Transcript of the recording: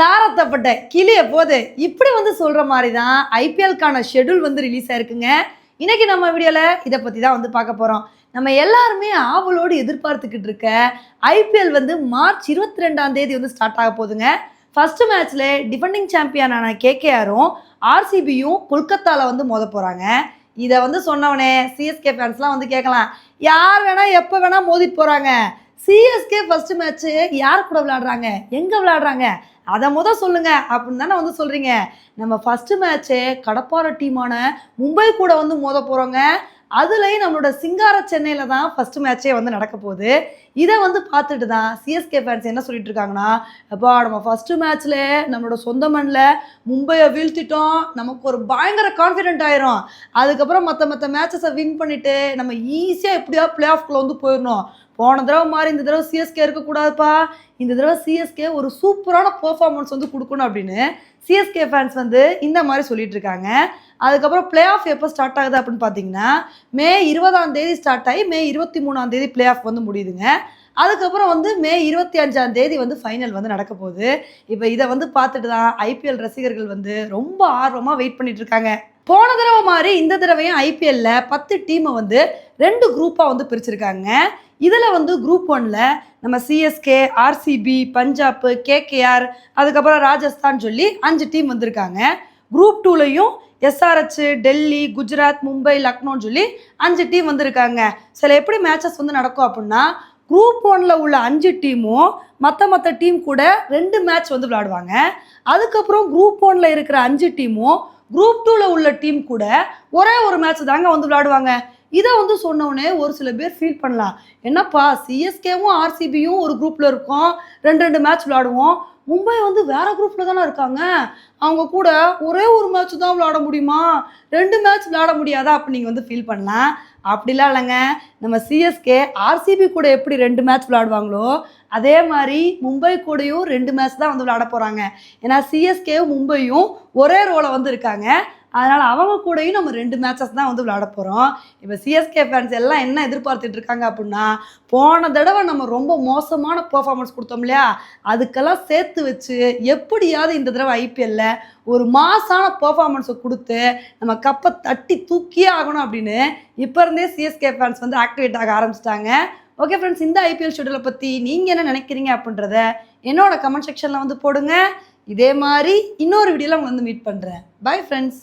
தாரத்தப்பட்ட கிளிய போது இப்படி வந்து சொல்ற மாதிரி தான் ஐபிஎல்கான ஷெட்யூல் வந்து ரிலீஸ் ஆயிருக்குங்க. இன்னைக்கு நம்ம வீடியோல இதை பத்தி தான் வந்து பார்க்க போறோம். நம்ம எல்லாருமே ஆவலோடு எதிர்பார்த்துக்கிட்டு இருக்க ஐபிஎல் வந்து மார்ச் இருபத்தி ரெண்டாம் தேதி வந்து ஸ்டார்ட் ஆக போகுதுங்க. ஃபர்ஸ்ட் மேட்ச்ல டிஃபெண்டிங் சாம்பியனான கேகேஆரும் ஆர்சிபியும் கொல்கத்தால வந்து மோத போறாங்க. இதை வந்து சொன்னவனே சிஎஸ்கே ஃபேன்ஸ்லாம் வந்து கேட்கலாம் யார் வேணா எப்போ வேணா மோதிட்டு போறாங்க. சிஎஸ்கே ஃபர்ஸ்ட் மேட்ச்சு யார் கூட விளையாடுறாங்க? எங்கே விளையாடுறாங்க? அதை முத சொல்லுங்க அப்படின்னு தானே வந்து சொல்றீங்க. நம்ம ஃபர்ஸ்ட் மேட்ச்சு கடப்பார டீமான மும்பை கூட வந்து மோத போறோங்க. அதுலேயும் நம்மளோட சிங்கார சென்னையில் தான் ஃபஸ்ட்டு மேட்ச்சே வந்து நடக்க போகுது. இதை வந்து பார்த்துட்டு தான் சிஎஸ்கே ஃபேன்ஸ் என்ன சொல்லிட்டு இருக்காங்கன்னா அப்பா நம்ம ஃபஸ்ட்டு மேட்ச்சில் நம்மளோட சொந்த மண்ணில் மும்பையை வீழ்த்திட்டோம். நமக்கு ஒரு பயங்கர கான்ஃபிடென்ட் ஆயிரும். அதுக்கப்புறம் மற்ற மற்ற மேட்சஸை வின் பண்ணிவிட்டு நம்ம ஈஸியாக எப்படியா பிளே ஆஃப்குள்ளே வந்து போயிடணும். போன தடவை மாதிரி இந்த தடவை சிஎஸ்கே இருக்கக்கூடாதுப்பா. இந்த தடவை சிஎஸ்கே ஒரு சூப்பரான பெர்ஃபார்மன்ஸ் வந்து கொடுக்கணும் அப்படின்னு சிஎஸ்கே ஃபேன்ஸ் வந்து இந்த மாதிரி சொல்லிட்டு இருக்காங்க. அதுக்கப்புறம் பிளே ஆஃப் எப்போ ஸ்டார்ட் ஆகுது அப்படின்னு பார்த்தீங்கன்னா மே இருபதாம் தேதி ஸ்டார்ட் ஆகி மே இருபத்தி மூணாம் தேதி பிளே ஆஃப் வந்து முடியுதுங்க. அதுக்கப்புறம் வந்து மே இருபத்தி அஞ்சாம் தேதி வந்து ஃபைனல் வந்து நடக்க போகுது. இப்போ இதை வந்து பார்த்துட்டு தான் ஐபிஎல் ரசிகர்கள் வந்து ரொம்ப ஆர்வமாக வெயிட் பண்ணிட்டு இருக்காங்க. போன தடவை மாதிரி இந்த தடவையும் ஐபிஎல்ல பத்து டீமை வந்து ரெண்டு குரூப்பாக வந்து பிரிச்சிருக்காங்க. இதில் வந்து குரூப் ஒன்ல நம்ம சிஎஸ்கே ஆர்சிபி பஞ்சாப் கேகேஆர் அதுக்கப்புறம் ராஜஸ்தான் சொல்லி அஞ்சு டீம் வந்திருக்காங்க. குரூப் டூலையும் எஸ்ஆர்ஹெச் டெல்லி குஜராத் மும்பை லக்னோன்னு சொல்லி அஞ்சு டீம் வந்திருக்காங்க. சில எப்படி மேட்சஸ் வந்து நடக்கும் அப்படின்னா குரூப் ஒனில் உள்ள அஞ்சு டீமும் மற்ற மற்ற டீம் கூட ரெண்டு மேட்ச் வந்து விளையாடுவாங்க. அதுக்கப்புறம் குரூப் ஒனில் இருக்கிற அஞ்சு டீமும் குரூப் டூவில் உள்ள டீம் கூட ஒரே ஒரு மேட்ச் தாங்க வந்து விளையாடுவாங்க. இதை வந்து சொன்னோடனே ஒரு சில பேர் ஃபீல் பண்ணலாம். என்னப்பா சிஎஸ்கேவும் ஆர்சிபியும் ஒரு குரூப்பில் இருக்கோம். ரெண்டு ரெண்டு மேட்ச் விளையாடுவோம். மும்பை வந்து வேற குரூப்பில் தானே இருக்காங்க. அவங்க கூட ஒரே ஒரு மேட்ச் தான் விளையாட முடியுமா? ரெண்டு மேட்ச் விளையாட முடியாதா? அப்படி நீங்கள் வந்து ஃபீல் பண்ணலாம். அப்படிலாம் இல்லைங்க. நம்ம சிஎஸ்கே ஆர்சிபி கூட எப்படி ரெண்டு மேட்ச் விளையாடுவாங்களோ அதே மாதிரி மும்பை கூடயும் ரெண்டு மேட்ச் தான் வந்து விளையாட போகிறாங்க ஏன்னா சிஎஸ்கேவும் மும்பையும் ஒரே ரோலை வந்து இருக்காங்க. அதனால் அவங்க கூடயும் நம்ம ரெண்டு மேட்சஸ் தான் வந்து விளையாட போகிறோம் இப்போ சிஎஸ்கே ஃபேன்ஸ் எல்லாம் என்ன எதிர்பார்த்துட்டு இருக்காங்க அப்படின்னா போன தடவை நம்ம ரொம்ப மோசமான பெர்ஃபார்மன்ஸ் கொடுத்தோம் இல்லையா? அதுக்கெல்லாம் சேர்த்து வச்சு எப்படியாவது இந்த தடவை ஐபிஎல்ல ஒரு மாசான பெர்ஃபார்மன்ஸை கொடுத்து நம்ம கப்பை தட்டி தூக்கியே ஆகணும் அப்படின்னு இப்போ இருந்தே சிஎஸ்கே ஃபேன்ஸ் வந்து ஆக்டிவேட் ஆக ஆரம்பிச்சிட்டாங்க. ஓகே ஃப்ரெண்ட்ஸ் இந்த ஐபிஎல் ஷெடியூலை பற்றி நீங்கள் என்ன நினைக்கிறீங்க அப்படின்றத என்னோட கமெண்ட் செக்ஷனில் வந்து போடுங்க. இதே மாதிரி இன்னொரு வீடியோவில் உங்களை வந்து மீட் பண்ணுறேன் பை ஃப்ரெண்ட்ஸ்